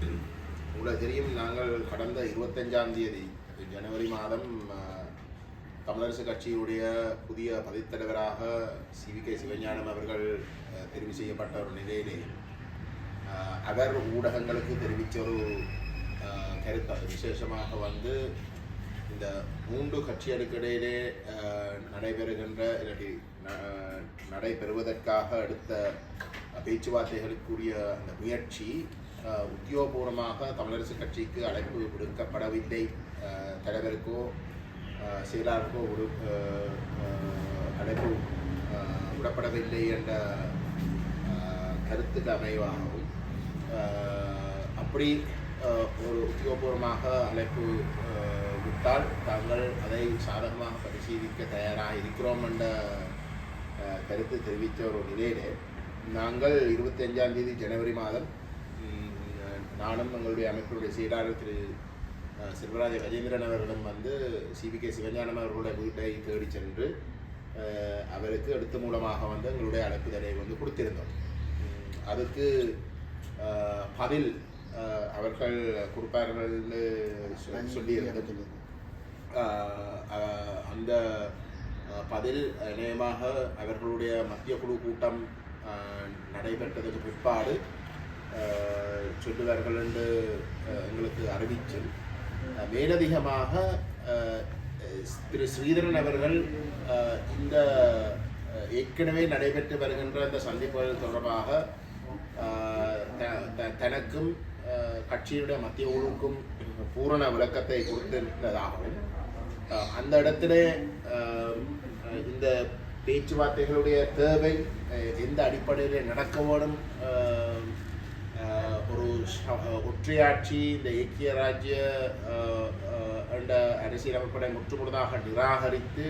உங்களுக்கு தெரியும் நாங்கள் கடந்த இருபத்தஞ்சாம் தேதி ஜனவரி மாதம் தமிழரசு கட்சியினுடைய புதிய பதித்தலைவராக சி வி கே சிவஞானம் அவர்கள் தெரிவு செய்யப்பட்ட ஒரு நிலையிலே அவர் ஊடகங்களுக்கு தெரிவித்த ஒரு கருத்து. அது விசேஷமாக வந்து இந்த மூன்று கட்சிகளுக்கு இடையிலே நடைபெறுகின்ற இல்லாட்டி ந- நடைபெறுவதற்காக அடுத்த பேச்சுவார்த்தைகளுக்குரிய அந்த முயற்சி உத்தியோகபூர்வமாக தமிழரசு கட்சிக்கு அழைப்பு விடுக்கப்படவில்லை. தலைவருக்கோ செயலாளருக்கோ ஒரு அழைப்பு விடப்படவில்லை என்ற கருத்துக்கு அமைவாகவும் அப்படி ஒரு உத்தியோகபூர்வமாக அழைப்பு விட்டால் தாங்கள் அதை சாதகமாக பரிசீலிக்க தயாராக இருக்கிறோம் என்ற கருத்து தெரிவித்த ஒரு நிலையிலே நாங்கள் இருபத்தஞ்சாம் தேதி ஜனவரி மாதம் நானும் எங்களுடைய அமைப்பினுடைய செயலாளர் திரு செல்வராஜ கஜேந்திரன் அவர்களும் வந்து சிவி கே சிவஞானம் அவர்களுடைய வீட்டை தேடி சென்று அவருக்கு அடுத்த மூலமாக வந்து எங்களுடைய அழைப்புதலை வந்து கொடுத்திருந்தோம். அதுக்கு பதில் அவர்கள் கொடுப்பார்கள்னு சொ- சொல்லியிருந்தது அந்த பதில் இணையமாக அவர்களுடைய மத்திய குழு கூட்டம் நடைபெற்றதுக்கு பிற்பாடு சொல்லுவார்கள் என்று எங்களுக்கு அறிவிச்சு மேலதிகமாக திரு ஸ்ரீதரன் அவர்கள் இந்த ஏற்கனவே நடைபெற்று வருகின்ற இந்த சந்திப்புகள் தொடர்பாக த- த- தனக்கும் ஆஹ் கட்சியினுடைய மத்திய குழுவுக்கும் பூரண விளக்கத்தை கொடுத்திருந்ததாகவும் அந்த இடத்துல இந்த பேச்சுவார்த்தைகளுடைய தேவை எந்த அடிப்படையில் நடக்க வேண்டும் ஒரு ஒற்றையாட்சி இந்த ஐக்கிய ராஜ்ய என்ற அரசியலமைப்படை முற்றுமுழுதாக நிராகரித்து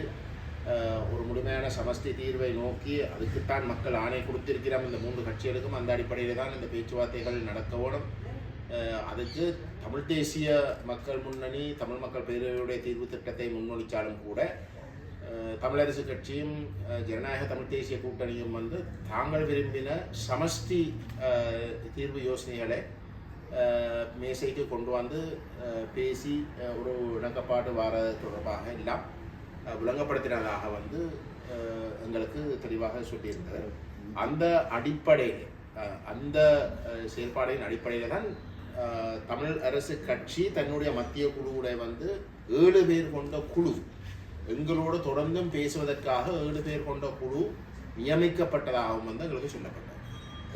ஒரு முழுமையான சமஸ்தி தீர்வை நோக்கி அதுக்குத்தான் மக்கள் ஆணை கொடுத்திருக்கிறோம் இந்த மூன்று கட்சிகளுக்கும் அந்த அடிப்படையில் தான் இந்த பேச்சுவார்த்தைகள் நடக்க வேணும் அதுக்கு தமிழ் தேசிய மக்கள் முன்னணி தமிழ் மக்கள் பேரவையுடைய தீர்வு திட்டத்தை முன்னொழித்தாலும் கூட தமிழரசு கட்சியும் ஜனநாயக தமிழ் தேசிய கூட்டணியும் வந்து தாங்கள் விரும்பின சமஷ்டி தீர்வு யோசனைகளை மேசைக்கு கொண்டு வந்து பேசி ஒரு இணக்கப்பாடு வார தொடர்பாக எல்லாம் விளங்கப்படுத்தினதாக வந்து எங்களுக்கு தெளிவாக சொல்லியிருந்தது அந்த அடிப்படையில் அந்த செயல்பாடின் அடிப்படையில் தான் தமிழ் அரசு கட்சி தன்னுடைய மத்திய குழுவுடைய வந்து ஏழு பேர் கொண்ட குழு எங்களோடு தொடர்ந்தும் பேசுவதற்காக ஏழு பேர் கொண்ட குழு நியமிக்கப்பட்டதாகவும் வந்து எங்களுக்கு சொல்லப்பட்டது.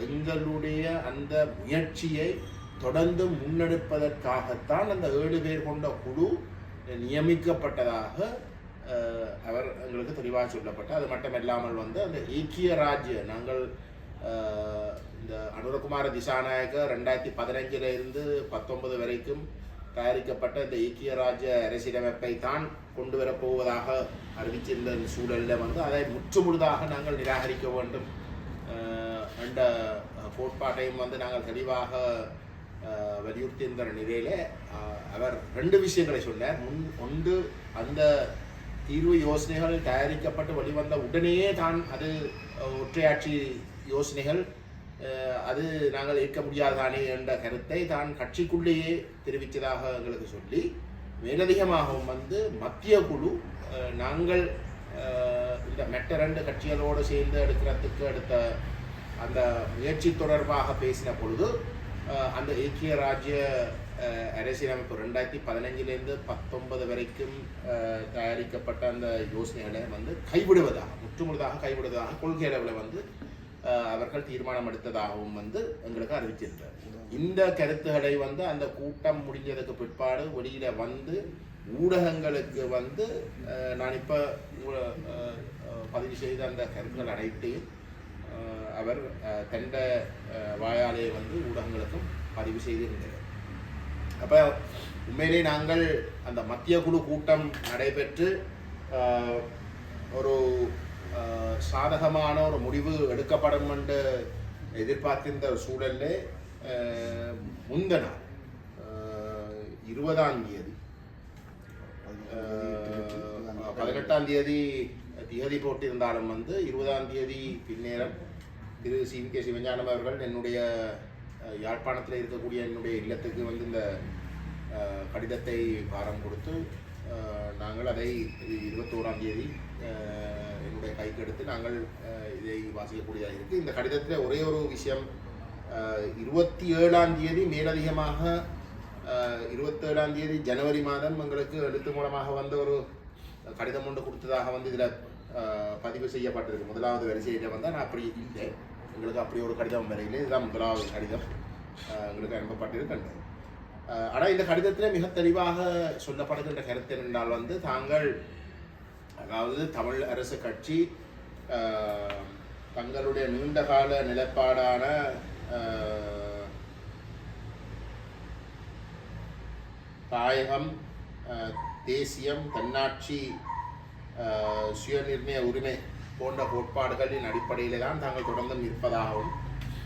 எங்களுடைய அந்த முயற்சியை தொடர்ந்து முன்னெடுப்பதற்காகத்தான் அந்த ஏழு பேர் கொண்ட குழு நியமிக்கப்பட்டதாக அவர் எங்களுக்கு தெளிவாக சொல்லப்பட்டு அது மட்டுமில்லாமல் வந்து அந்த ஏக்கிய ராஜ்ய நாங்கள் இந்த அனுரகுமார திசாநாயக்க ரெண்டாயிரத்தி பதினஞ்சில் இருந்து பத்தொன்பது வரைக்கும் தயாரிக்கப்பட்ட இந்த ஏக்கிய ராஜ்ய அரசியலமைப்பை தான் கொண்டு வரப்போவதாக அறிவிச்சிருந்த இந்த சூழலில் வந்து அதை முற்றுமுழுதாக நாங்கள் நிராகரிக்க வேண்டும். என்ற கோட்பாட்டையும் வந்து நாங்கள் தெளிவாக வலியுறுத்தியிருந்த நிலையில் அவர் ரெண்டு விஷயங்களை சொன்னார். முன் ஒன்று அந்த தீர்வு யோசனைகள் தயாரிக்கப்பட்டு வெளிவந்த உடனேயே தான் அது ஒற்றையாட்சி யோசனைகள் அது நாங்கள் ஏற்க முடியாதானே என்ற கருத்தை தான் கட்சிக்குள்ளேயே தெரிவித்ததாக எங்களுக்கு சொல்லி மேலதிகமாகவும் வந்து மத்திய குழு நாங்கள் இந்த மெட்ட ரெண்டு கட்சிகளோடு சேர்ந்து எடுக்கிறதுக்கு எடுத்த அந்த முயற்சி தொடர்பாக பேசின பொழுது அந்த ஐக்கிய ராஜ்ய அரசியலமைப்பு ரெண்டாயிரத்தி பதினஞ்சிலேருந்து பத்தொன்பது வரைக்கும் தயாரிக்கப்பட்ட அந்த யோசனைகளை வந்து கைவிடுவதாக முற்றுமுழுதாக கைவிடுவதாக கொள்கை அளவில் வந்து அவர்கள் தீர்மானம் எடுத்ததாகவும் வந்து எங்களுக்கு அறிவிச்சிருந்தார் இந்த கருத்துக்களை வந்து அந்த கூட்டம் முடிஞ்சதுக்கு பிற்பாடு வெளியில வந்து ஊடகங்களுக்கு வந்து நான் இப்போ பதிவு செய்த அந்த கருத்துக்கள் அனைத்தையும் அவர் தண்ட வாயாலே வந்து ஊடகங்களுக்கும் பதிவு செய்திருந்தார். அப்போ உண்மையிலே நாங்கள் அந்த மத்திய குழு கூட்டம் நடைபெற்று ஒரு சாதகமான ஒரு முடிவு எடுக்கப்படும் என்று எதிர்பார்த்திருந்த ஒரு சூழல்ல அஹ், இருபதாம் தேதி பதினெட்டாம் தேதி திகதி போட்டிருந்தாலும் வந்து இருபதாம் தேதி பின்னேரம் Thiru C. V. K. Sivagnanam அவர்கள் என்னுடைய யாழ்ப்பாணத்தில் இருக்கக்கூடிய என்னுடைய இல்லத்துக்கு வந்து இந்த கடிதத்தை பாரம் கொடுத்து நாங்கள் அதை இருபத்தோராம் தேதி என்னுடைய கைக்கு எடுத்து நாங்கள் இதை வாசிக்கக்கூடியதாக இருக்குது இந்த கடிதத்தில் ஒரே ஒரு விஷயம் இருபத்தி ஏழாம் தேதி மேலதிகமாக இருபத்தேழாம் தேதி ஜனவரி மாதம் எங்களுக்கு எழுத்து மூலமாக வந்த ஒரு கடிதம் ஒன்று கொடுத்ததாக வந்து இதில் பதிவு செய்யப்பட்டிருக்கு. முதலாவது வரிசையில் வந்து நான் அப்படி இல்லை. எங்களுக்கு அப்படி ஒரு கடிதம் வரையிலே இதுதான் முதலாவது கடிதம். எங்களுக்கு அனுப்பப்பட்டிருக்கின்றது. ஆனால் இந்த கடிதத்தில் மிக தெளிவாக சொல்லப்படுகின்ற கருத்து என்றால் வந்து தாங்கள் அதாவது தமிழ் அரசு கட்சி தங்களுடைய நீண்டகால நிலைப்பாடான தாயகம் தேசியம் தன்னாட்சி சுயநிர்ணய உரிமை போன்ற கோட்பாடுகளின் அடிப்படையிலே தான் தாங்கள் தொடர்ந்து நிற்பதாகவும்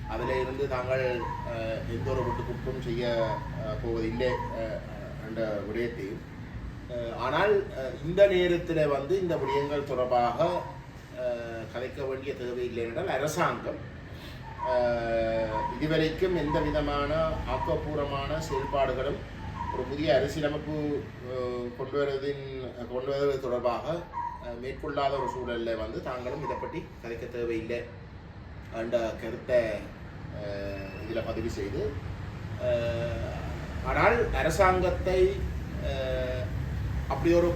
அதில் இருந்து தாங்கள் எந்த ஒரு விட்டுக்குற்றும் செய்ய போவதில்லை என்ற விடயத்தையும் ஆனால் இந்த நேரத்தில் வந்து இந்த விடயங்கள் தொடர்பாக கலைக்க வேண்டிய தேவையில்லை என்றால் அரசாங்கம் இதுவரைக்கும் எந்த விதமான ஆக்கப்பூர்வமான செயல்பாடுகளும் ஒரு புதிய அரசியலமைப்பு கொண்டு வருவதின் கொண்டு வருவது தொடர்பாக மேற்கொள்ளாத ஒரு சூழலில் வந்து தாங்களும் இதை பற்றி கதைக்க தேவையில்லை என்ற கருத்தை இதில் பதிவு செய்து ஆனால் அரசாங்கத்தை அப்படி ஒரு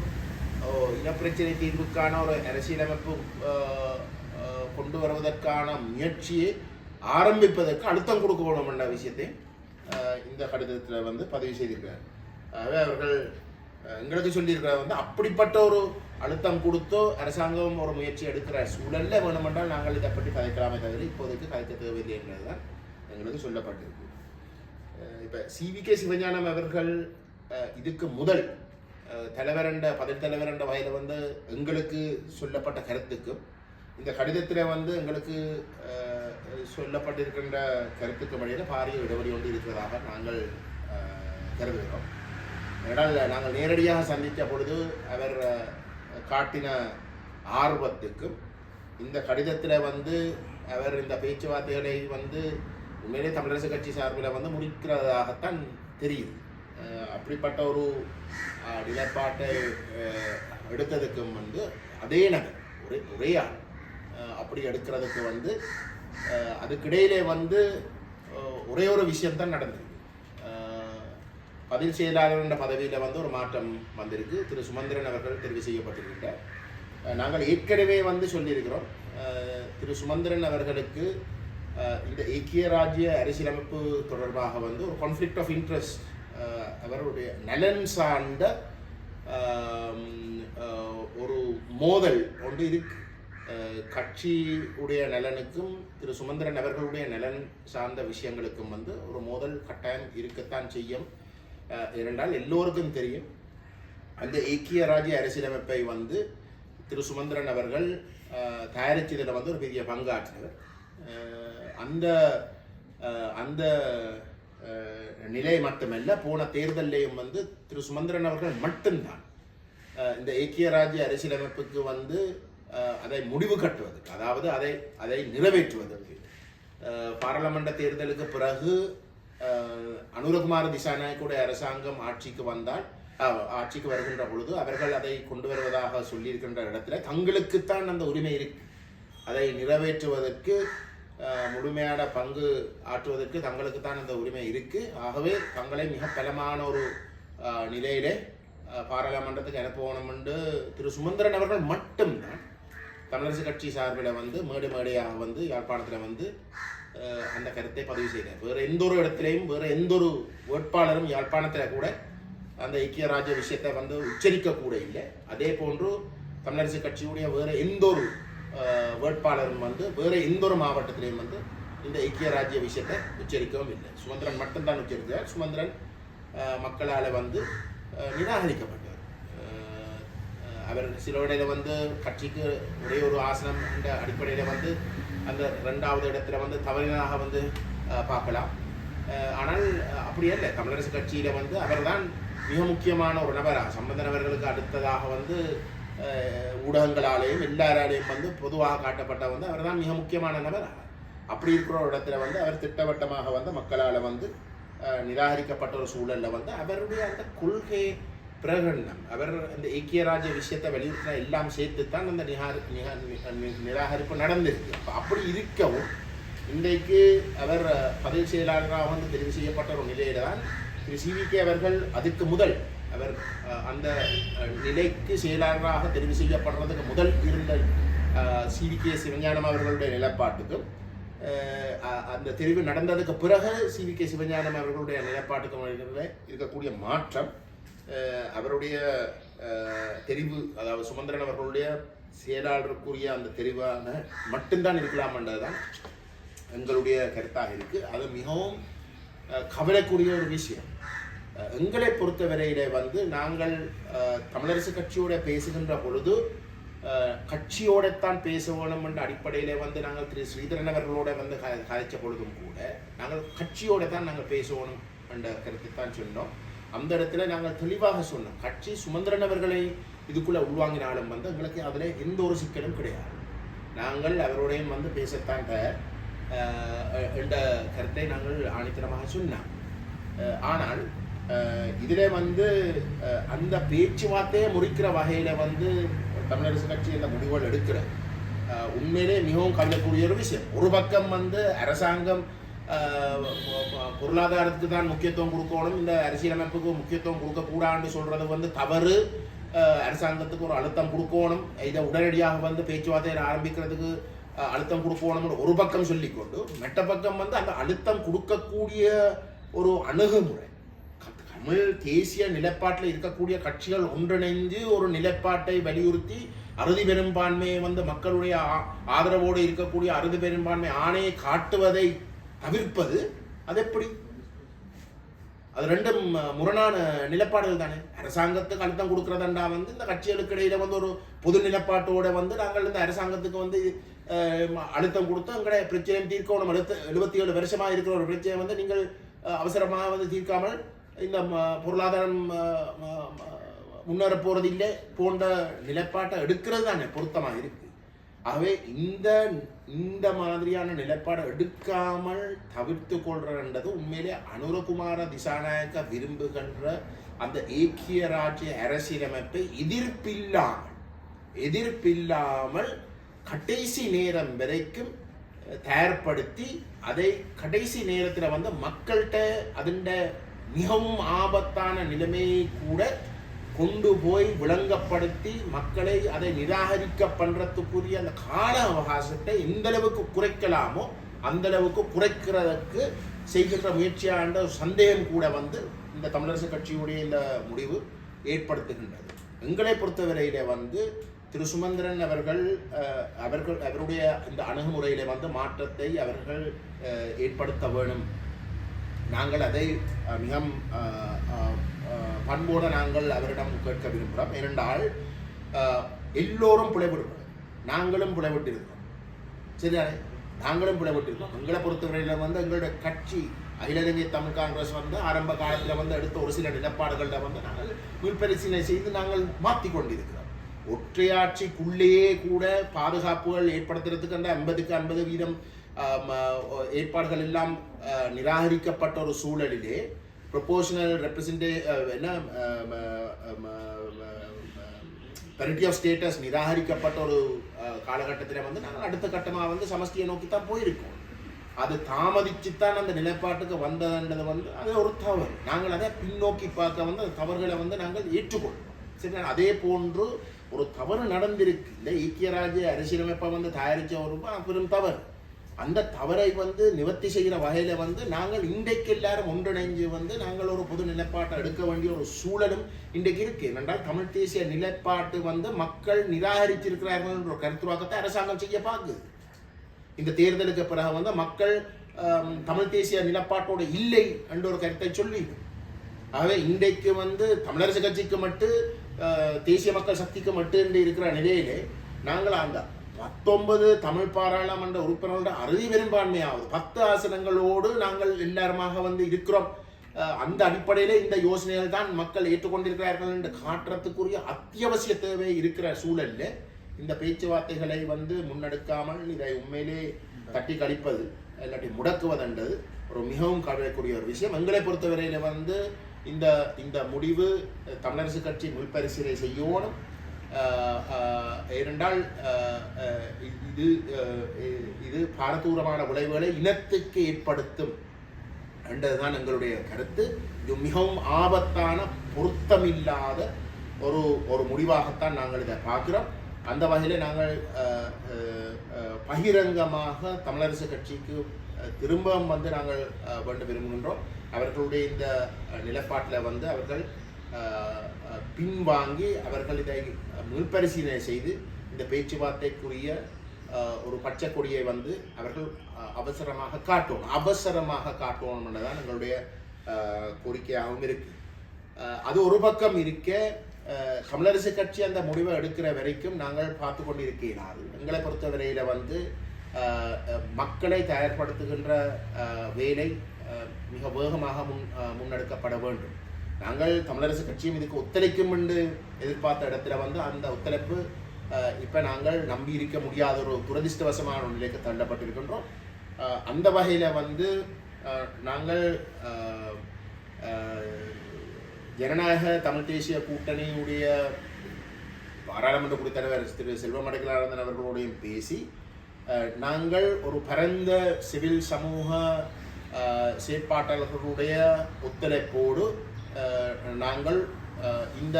இனப்பிரச்சனை தீர்வுக்கான ஒரு அரசியலமைப்பு கொண்டு வருவதற்கான முயற்சியை ஆரம்பிப்பதற்கு அழுத்தம் கொடுக்க வேண்டும் என்ற விஷயத்தை இந்த கடிதத்தில் வந்து பதிவு செய்திருக்கிறார். ஆகவே அவர்கள் எங்களுக்கு சொல்லியிருக்கிறார் வந்து அப்படிப்பட்ட ஒரு அழுத்தம் கொடுத்தோ அரசாங்கம் ஒரு முயற்சி எடுக்கிற சூழலில் வேணுமென்றால் நாங்கள் இதை பற்றி கதைக்கலாமே தவிர இப்போதைக்கு கதைக்க தேவையில்லை என்பதுதான் எங்களுக்கு சொல்லப்பட்டிருக்கு. இப்போ சிவி கே சிவஞானம் அவர்கள் இதுக்கு முதல் தலைவரண்ட பதில் தலைவரண்ட வகையில் வந்து எங்களுக்கு சொல்லப்பட்ட கருத்துக்கும் இந்த கடிதத்தில் வந்து எங்களுக்கு சொல்லப்பட்டிருக்கின்ற கருத்துக்கு வழியில் பாரிய இடைவெளி ஒன்று இருக்கிறதாக நாங்கள் கருதுகிறோம். ஏனால் நாங்கள் நேரடியாக சந்தித்த பொழுது அவர் காட்டின ஆர்வத்துக்கும் இந்த கடிதத்தில் வந்து அவர் இந்த பேச்சுவார்த்தைகளை வந்து உண்மையிலே தமிழரசு கட்சி சார்பில் வந்து முடிக்கிறதாகத்தான் தெரியுது. அப்படிப்பட்ட ஒரு நிலைப்பாட்டை எடுத்ததுக்கும் வந்து அதே நகர் ஒரே ஒரே ஆள் அப்படி எடுக்கிறதுக்கு வந்து அதுக்கிடையிலே வந்து ஒரே ஒரு விஷயம்தான் நடந்திருக்கு பதிவு பதில் செயலாளர் என்ற பதவியில் வந்து ஒரு மாற்றம் வந்திருக்கு. திரு சுமந்திரன் அவர்கள் தெரிவு செய்யப்பட்டிருக்கின்றார். நாங்கள் ஏற்கனவே வந்து சொல்லியிருக்கிறோம். திரு சுமந்திரன் அவர்களுக்கு இந்த ஐக்கிய ராஜ்ய அரசியலமைப்பு தொடர்பாக வந்து ஒரு கான்ஃப்ளிக்ட் ஆஃப் இன்ட்ரெஸ்ட் அவருடைய நலன் சார்ந்த ஒரு மோதல் ஒன்று இருக்கு. கட்சியுடைய நலனுக்கும் திரு சுமந்திரன் அவர்களுடைய நலன் சார்ந்த விஷயங்களுக்கும் வந்து ஒரு மோதல் கட்டாயம் இருக்கத்தான் செய்யும். இரண்டால் எல்லோருக்கும் தெரியும். அந்த ஐக்கிய ராஜ்ய அரசியலமைப்பை வந்து திரு சுமந்திரன் அவர்கள் தயாரித்ததில் வந்து ஒரு பெரிய பங்காற்றினர் அந்த அந்த நிலை மட்டுமல்ல போன தேர்தலையும் வந்து திரு சுமந்திரன் அவர்கள் மட்டும்தான். இந்த ஐக்கிய ராஜ்ய அரசியலமைப்புக்கு வந்து அதை முடிவு கட்டுவதற்கு அதாவது அதை அதை நிறைவேற்றுவதற்கு. பாராளுமன்ற தேர்தலுக்கு பிறகு அனுரகுமார் அனுரகுமார திசாநாயக்குடைய அரசாங்கம் ஆட்சிக்கு வந்தால் ஆட்சிக்கு வருகின்ற பொழுது அவர்கள் அதை கொண்டு வருவதாக சொல்லியிருக்கின்ற இடத்துல தங்களுக்குத்தான் அந்த உரிமை இருக்கு. அதை நிறைவேற்றுவதற்கு முழுமையான பங்கு ஆற்றுவதற்கு தங்களுக்கு தான் அந்த உரிமை இருக்குது ஆகவே தங்களை மிக பலமான ஒரு நிலையிலே பாராளுமன்றத்துக்கு அனுப்பணும் என்று திரு சுமந்திரன் அவர்கள் மட்டும்தான் தமிழரசு கட்சி சார்பில் வந்து மேடு மேடையாக வந்து யாழ்ப்பாணத்தில் வந்து அந்த கருத்தை பதிவு செய்தார். வேறு எந்த ஒரு இடத்துலையும் வேறு எந்த ஒரு வேட்பாளரும் யாழ்ப்பாணத்தில் கூட அந்த ஐக்கிய ராஜ்ய விஷயத்தை வந்து உச்சரிக்க கூட இல்லை. அதே போன்று தமிழரசு கட்சியுடைய வேறு எந்த ஒரு வேட்பாளரும் வந்து வேறு எந்த ஒரு மாவட்டத்திலையும் வந்து இந்த ஐக்கிய ராஜ்ய விஷயத்தை உச்சரிக்கவும் இல்லை. சுமந்திரன் மட்டும்தான் உச்சரித்தார் சுமந்திரன் மக்களால் வந்து நிராகரிக்கப்பட்டார் அவர் சில இடையில வந்து கட்சிக்கு ஒரே ஒரு ஆசனம் என்ற அடிப்படையில் வந்து அந்த ரெண்டாவது இடத்துல வந்து தவறினாக வந்து பார்க்கலாம். ஆனால் அப்படி அல்ல. தமிழரசு கட்சியில் வந்து அவர்தான் மிக முக்கியமான ஒரு நபராக சம்பந்தன் அவர்களுக்கு அடுத்ததாக வந்து ஊடகங்களாலேயும் எல்லாராலேயும் வந்து பொதுவாக காட்டப்பட்ட வந்து அவர்தான் மிக முக்கியமான நபர். அப்படி இருக்கிற ஒரு இடத்துல வந்து அவர் திட்டவட்டமாக வந்து மக்களால் வந்து நிராகரிக்கப்பட்ட ஒரு சூழலில் வந்து அவருடைய அந்த கொள்கை பிரகடனம் அவர் இந்த ஐக்கிய ராஜ்ய விஷயத்தை வலியுறுத்தின எல்லாம் சேர்த்து தான் அந்த நிகார் நிராகரிப்பு நடந்திருக்கு. அப்போ அப்படி இருக்கவும் இன்றைக்கு அவர் பதவி செயலாளராக வந்து தெரிவு செய்யப்பட்ட ஒரு நிலையில தான் திரு சிவிகே அவர்கள் அதுக்கு முதல் அவர் அந்த நிலைக்கு செயலாளராக தெரிவு செய்யப்படுறதுக்கு முதல் இருந்த சிவிகே சிவஞானம் அவர்களுடைய நிலைப்பாட்டுக்கும் அந்த தெரிவு நடந்ததுக்கு பிறகு சிவிகே சிவஞானம் அவர்களுடைய நிலைப்பாட்டுக்கும் இருக்கக்கூடிய மாற்றம் அவருடைய தெரிவு அதாவது சுமந்திரன் அவர்களுடைய செயலாளருக்குரிய அந்த தெரிவான மட்டும்தான் இருக்கலாம்ன்றதுதான் எங்களுடைய கருத்தாக இருக்குது அது மிகவும் கவலைக்குரிய ஒரு விஷயம். எங்களை பொறுத்தவரையிலே வந்து நாங்கள் தமிழரசு கட்சியோட பேசுகின்ற பொழுது கட்சியோடத்தான் பேச வேணும் என்ற அடிப்படையிலே வந்து நாங்கள் திரு ஸ்ரீதரன் அவர்களோட வந்து கதைச்ச பொழுதும் கூட நாங்கள் கட்சியோட தான் நாங்கள் பேசணும் என்ற கருத்தை தான் சொன்னோம். அந்த இடத்துல நாங்கள் தெளிவாக சொன்னோம் கட்சி சுமந்திரன் அவர்களை இதுக்குள்ள உள்வாங்கினாலும் வந்து எங்களுக்கு அதில் எந்த ஒரு சிக்கலும் கிடையாது. நாங்கள் அவரோடையும் வந்து பேசத்தான் தயார் என்ற கருத்தை நாங்கள் ஆணித்தனமாக சொன்னோம். ஆனால் இதிலே வந்து அந்த பேச்சுவார்த்தையை முறிக்கிற வகையில் வந்து தமிழரசு கட்சி இந்த முடிவுகள் எடுக்கிற உண்மையிலே மிகவும் கவலைக்கூடிய ஒரு விஷயம். ஒரு பக்கம் வந்து அரசாங்கம் பொருளாதாரத்துக்கு தான் முக்கியத்துவம் கொடுக்கணும் இந்த அரசியலமைப்புக்கு முக்கியத்துவம் கொடுக்கக்கூடாதுன்னு சொல்கிறது வந்து தவறு. அரசாங்கத்துக்கு ஒரு அழுத்தம் கொடுக்கணும். இதை உடனடியாக வந்து பேச்சுவார்த்தையை ஆரம்பிக்கிறதுக்கு அழுத்தம் கொடுக்கணும்னு ஒரு பக்கம் சொல்லிக்கொண்டு மற்ற பக்கம் வந்து அந்த அழுத்தம் கொடுக்கக்கூடிய ஒரு அணுகுமுறை. தமிழ் தேசிய நிலைப்பாட்டில் இருக்கக்கூடிய கட்சிகள் ஒன்றிணைந்து ஒரு நிலைப்பாட்டை வலியுறுத்தி அறுதி பெரும்பான்மையை வந்து மக்களுடைய ஆ- ஆதரவோடு இருக்கக்கூடிய அறுதி பெரும்பான்மை ஆணையை காட்டுவதை தவிர்ப்பது அது எப்படி அது ரெண்டும் முரணான நிலப்பாடுகள் தானே. அரசாங்கத்துக்கு அழுத்தம் கொடுக்கறதண்டா வந்து இந்த கட்சிகளுக்கு இடையில வந்து ஒரு பொது நிலப்பாட்டோட வந்து நாங்கள் இந்த அரசாங்கத்துக்கு வந்து அழுத்தம் கொடுத்து எங்களுடைய பிரச்சனையும் தீர்க்கணும். எழுபத்தி ஏழு வருஷமா இருக்கிற ஒரு பிரச்சனை வந்து நீங்கள் அவசரமாக வந்து தீர்க்காமல் இந்த ம- பொருளாதாரம் முன்னேற போகிறது இல்லை போன்ற நிலைப்பாட்டை எடுக்கிறது தானே பொருத்தமாக இருக்கு. ஆகவே இந்த இந்த மாதிரியான நிலைப்பாடை எடுக்காமல் தவிர்த்து கொள்றன்றது உண்மையிலே அனுரகுமார திசாநாயக்க விரும்புகின்ற அந்த ஏக்கிய ராஜ்ய அரசியலமைப்பை எதிர்ப்பில்லாமல் எதிர்ப்பில்லாமல் கடைசி நேரம் வரைக்கும் தயார்படுத்தி அதை கடைசி நேரத்தில் வந்து மக்கள்கிட்ட அதுண்ட மிகவும் ஆபத்தான நிலைமையை கூட கொண்டு போய் விளங்கப்படுத்தி மக்களை அதை நிராகரிக்க பண்ணுறதுக்குரிய அந்த கால அவகாசத்தை எந்த அளவுக்கு குறைக்கலாமோ அந்த அளவுக்கு குறைக்கிறதுக்கு செய்கின்ற முயற்சியாண்ட சந்தேகம் கூட வந்து இந்த தமிழரசு கட்சியுடைய இந்த முடிவு ஏற்படுத்துகின்றது. எங்களை பொறுத்தவரையில வந்து திரு சுமந்திரன் அவர்கள் அவர்கள் அவருடைய இந்த அணுகுமுறையில வந்து மாற்றத்தை அவர்கள் ஏற்படுத்த வேணும். நாங்கள் அதை அஹ், மிகவும் பண்போடு நாங்கள் அவரிடம் கேட்க விரும்புகிறோம். ஏனென்றால் எல்லோரும் பிழைவிடுறோம் நாங்களும் பிழைவிட்டிருக்கிறோம் சரிதானே நாங்களும் பிழைவிட்டிருக்கோம் எங்களை பொறுத்தவரையில் வந்து எங்களுடைய கட்சி அகில இலங்கை தமிழ் காங்கிரஸ் வந்து ஆரம்ப காலத்தில் வந்து எடுத்த ஒரு சில நிலப்பாடுகளில் வந்து நாங்கள் மீள்பரிசீலனை செய்து நாங்கள் மாற்றி கொண்டிருக்கிறோம். ஒற்றையாட்சிக்குள்ளேயே கூட பாதுகாப்புகள் ஏற்படுத்துறதுக்கு அந்த ஐம்பதுக்கு ஐம்பது வீதம் ஏற்பாடுகள் எல்லாம் நிராகரிக்கப்பட்ட ஒரு சூழலிலே ப்ரொபோஷனல் ரெப்ரசன்டே என்ன பெரிட்டி ஆஃப் ஸ்டேட்டஸ் நிராகரிக்கப்பட்ட ஒரு காலகட்டத்தில் வந்து நாங்கள் அடுத்த கட்டமாக வந்து சமஷ்டியை நோக்கி தான் போயிருக்கோம். அது தாமதிச்சுத்தான் அந்த நிலைப்பாட்டுக்கு வந்ததுன்றது வந்து அது ஒரு தவறு. நாங்கள் அதை பின்னோக்கி பார்க்க வந்து அந்த தவறுகளை வந்து நாங்கள் ஏற்றுக்கொள்வோம். சரி அதே போன்று ஒரு தவறு நடந்திருக்கு. இந்த ஈக்கிய ராஜ்ய அரசியலமைப்பை வந்து தயாரிச்ச ஒரு பெரும் தவறு. அந்த தவறை வந்து நிவர்த்தி செய்கிற வகையில் வந்து நாங்கள் இன்றைக்கு எல்லாரும் ஒன்றிணைஞ்சு வந்து நாங்கள் ஒரு பொது நிலைப்பாட்டை எடுக்க வேண்டிய ஒரு சூழலும் இன்றைக்கு இருக்கு. ஏனென்றால் தமிழ் தேசிய நிலைப்பாட்டு வந்து மக்கள் நிராகரிச்சிருக்கிறார்கள் என்ற ஒரு கருத்துருவாக்கத்தை அரசாங்கம் செய்ய பார்க்குது இந்த தேர்தலுக்கு பிறகு வந்து மக்கள் தமிழ் தேசிய நிலப்பாட்டோட இல்லை என்ற ஒரு கருத்தை சொல்லி ஆகவே இன்றைக்கு வந்து தமிழரசு கட்சிக்கு மட்டும் தேசிய மக்கள் சக்திக்கு மட்டும் என்று இருக்கிற நிலையிலே நாங்கள் அந்த பத்தொன்பது தமிழ் பாராளுமன்ற உறுப்பினர்களோட அறுதி பெரும்பான்மையாவது. பத்து ஆசனங்களோடு நாங்கள் எல்லாருமாக வந்து இருக்கிறோம். அந்த அடிப்படையிலே இந்த யோசனைகள் தான் மக்கள் ஏற்றுக்கொண்டிருக்கிறார்கள் என்று காட்டுறதுக்குரிய அத்தியாவசிய தேவை இருக்கிற சூழல்ல இந்த பேச்சுவார்த்தைகளை வந்து முன்னெடுக்காமல் இதை உண்மையிலே தட்டி கழிப்பது இல்லாட்டி முடக்குவதென்றது ஒரு மிகவும் கவலைக்குரிய ஒரு விஷயம். எங்களை பொறுத்தவரையில வந்து இந்த இந்த முடிவு தமிழரசு கட்சி முன்பரிசீலனை செய்யணும். இரண்டால் இது இது பாரதூரமான விளைவுகளை இனத்துக்கு ஏற்படுத்தும் என்றதுதான் எங்களுடைய கருத்து இது மிகவும் ஆபத்தான பொருத்தமில்லாத ஒரு ஒரு முடிவாகத்தான் நாங்கள் இதை பார்க்குறோம் அந்த வகையில் நாங்கள் பகிரங்கமாக தமிழரசு கட்சிக்கு திரும்பவும் வந்து நாங்கள் அஹ், விரும்புகின்றோம் அவர்களுடைய இந்த நிலப்பாட்டில் வந்து அவர்கள் பின்வாங்கி அவர்கள் இதை முன்பரிசீலனை செய்து இந்த பேச்சுவார்த்தைக்குரிய ஒரு பச்சை கொடியை வந்து அவர்கள் அவசரமாக காட்டணும். அவசரமாக காட்டணும் என்றதான் எங்களுடைய கோரிக்கையாகவும் இருக்கு. அது ஒரு பக்கம் இருக்க தமிழரசு கட்சி அந்த முடிவை எடுக்கிற வரைக்கும் நாங்கள் பார்த்து கொண்டு இருக்கிறார்கள் எங்களை பொறுத்தவரையில் வந்து மக்களை தயார்படுத்துகின்ற வேலை மிக வேகமாக முன் முன்னெடுக்கப்பட வேண்டும். நாங்கள் தமிழரசு கட்சியும் இதுக்கு ஒத்துழைக்கும் என்று எதிர்பார்த்த இடத்துல வந்து அந்த ஒத்துழைப்பு இப்போ நாங்கள் நம்பி இருக்க முடியாத ஒரு துரதிர்ஷ்டவசமான ஒரு நிலைக்கு தள்ளப்பட்டிருக்கின்றோம். அந்த வகையில் வந்து நாங்கள் ஜனநாயக தமிழ் தேசிய கூட்டணியுடைய பாராளுமன்ற குடித்தலைவர் திரு செல்வம் அடைக்கலானந்தன் அவர்களோடையும் பேசி நாங்கள் ஒரு பரந்த சிவில் சமூக செயற்பாட்டாளர்களுடைய ஒத்துழைப்போடு நாங்கள் இந்த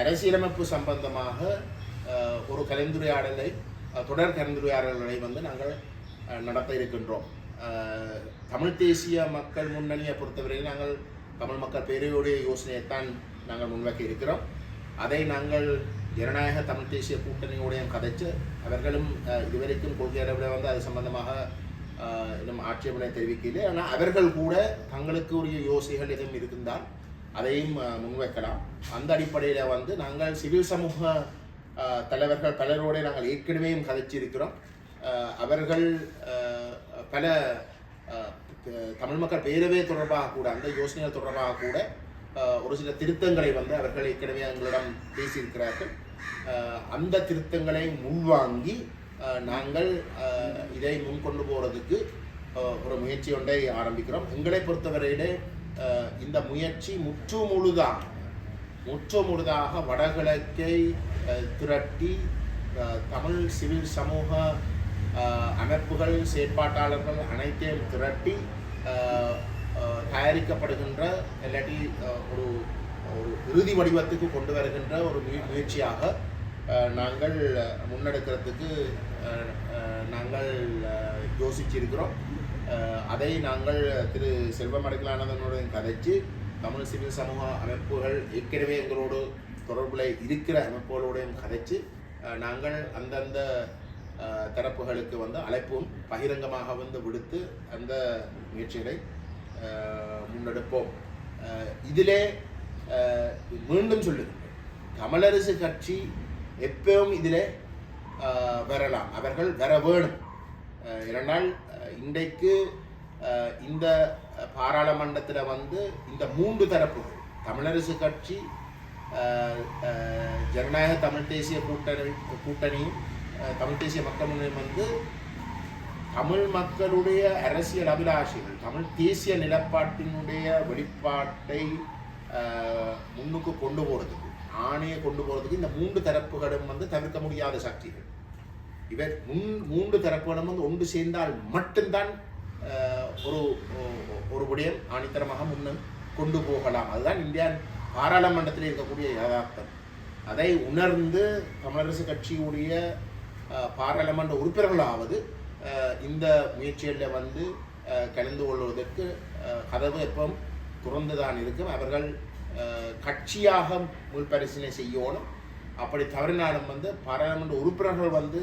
அரசியலமைப்பு சம்பந்தமாக ஒரு கலந்துரையாடலை தொடர் கலந்துரையாடல்களை வந்து நாங்கள் நடத்த இருக்கின்றோம். தமிழ் தேசிய மக்கள் முன்னணியை பொறுத்தவரையில் நாங்கள் தமிழ் மக்கள் பேரையுடைய யோசனையைத்தான் நாங்கள் முன்வைக்க இருக்கிறோம். அதை நாங்கள் ஜனநாயக தமிழ் தேசிய கூட்டணியோடையும் கதைச்சு அவர்களும் இதுவரைக்கும் கொள்கை அளவில் வந்து அது சம்பந்தமாக நம்ம இன்னும் ஆட்சேபனை தெரிவிக்கல ஆனால் அவர்கள் கூட தங்களுக்கு உரிய யோசனைகள் எதுவும் இருந்தால் அதையும் முன்வைக்கலாம். அந்த அடிப்படையில் வந்து நாங்கள் சிவில் சமூக தலைவர்கள் பலரோட நாங்கள் ஏற்கனவே கதைச்சிருக்கிறோம். அவர்கள் பல தமிழ் மக்கள் பேரவை தொடர்பாக கூட அந்த யோசனைகள் தொடர்பாக கூட ஒரு சில திருத்தங்களை வந்து அவர்கள் ஏற்கனவே எங்களிடம் பேசியிருக்கிறார்கள். அந்த திருத்தங்களை முன்வாங்கி நாங்கள் இதை முன்கொண்டு போகிறதுக்கு ஒரு முயற்சி ஒன்றை ஆரம்பிக்கிறோம். எங்களை பொறுத்தவரையிலே இந்த முயற்சி முற்று முழுதாக முற்று முழுதாக வடகிழக்கை திரட்டி தமிழ் சிவில் சமூக அமைப்புகள் செயற்பாட்டாளர்கள் அனைத்தையும் திரட்டி தயாரிக்கப்படுகின்ற இல்லாட்டி ஒரு ஒரு இறுதி வடிவத்துக்கு கொண்டு வருகின்ற ஒரு முயற்சியாக நாங்கள் முன்னெடுக்கிறதுக்கு நாங்கள் யோசிச்சிருக்கிறோம். அதை நாங்கள் திரு செல்வம் அடைக்கலானதனுடன் கதைச்சு தமிழ் சிவில் சமூக அமைப்புகள் ஏற்கனவே எங்களோடு தொடர்பில் இருக்கிற அமைப்புகளோடையும் கதைச்சு நாங்கள் அந்தந்த தரப்புகளுக்கு வந்து அழைப்பும் பகிரங்கமாக வந்து விடுத்து அந்த முயற்சிகளை முன்னெடுப்போம். இதிலே மீண்டும் சொல்லுங்கள் தமிழரசு கட்சி எப்பவும் இதில் வரலாம். அவர்கள் வர வேணும். இரண்டால் இன்றைக்கு இந்த பாராளுமன்றத்தில் வந்து இந்த மூன்று தரப்புகள் தமிழரசு கட்சி ஜனநாயக தமிழ் தேசிய கூட்டணி கூட்டணியும் தமிழ் தேசிய மக்கள் முன்னணியும் வந்து தமிழ் மக்களுடைய அரசியல் அபிலாஷைகள் தமிழ் தேசிய நிலப்பாட்டினுடைய வெளிப்பாட்டை முன்னுக்கு கொண்டு போகிறது ஆணையை கொண்டு போகிறதுக்கு இந்த மூன்று தரப்புகளும் வந்து தவிர்க்க முடியாத சக்திகள். இவர் முன் மூன்று தரப்புகளும் வந்து ஒன்று சேர்ந்தால் மட்டும்தான் ஒரு ஒரு விடயம் ஆணித்தரமாக முன்னும் கொண்டு போகலாம். அதுதான் இந்தியா பாராளுமன்றத்தில் இருக்கக்கூடிய யதார்த்தம். அதை உணர்ந்து தமிழரசு கட்சியுடைய பாராளுமன்ற உறுப்பினர்களாவது இந்த முயற்சிகளில் வந்து கலந்து கொள்வதற்கு கதவு எப்பவும் திறந்துதான் இருக்கும். அவர்கள் கட்சியாக முன்பரிசீலனை செய்யணும். அப்படி தவறினாலும் வந்து பாராளுமன்ற உறுப்பினர்கள் வந்து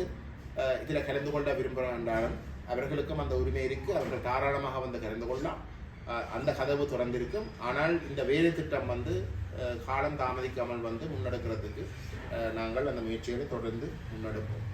இதில் கலந்து கொள்ள விரும்புகிறாலும் அவர்களுக்கும் அந்த உரிமை இருக்கு. அவர்கள் தாராளமாக வந்து கலந்து கொள்ளலாம். அந்த கதவு திறந்திருக்கும். ஆனால் இந்த வேலை திட்டம் வந்து காலம் தாமதிக்காமல் வந்து முன்னெடுக்கிறதுக்கு நாங்கள் அந்த முயற்சிகளை தொடர்ந்து முன்னெடுப்போம்.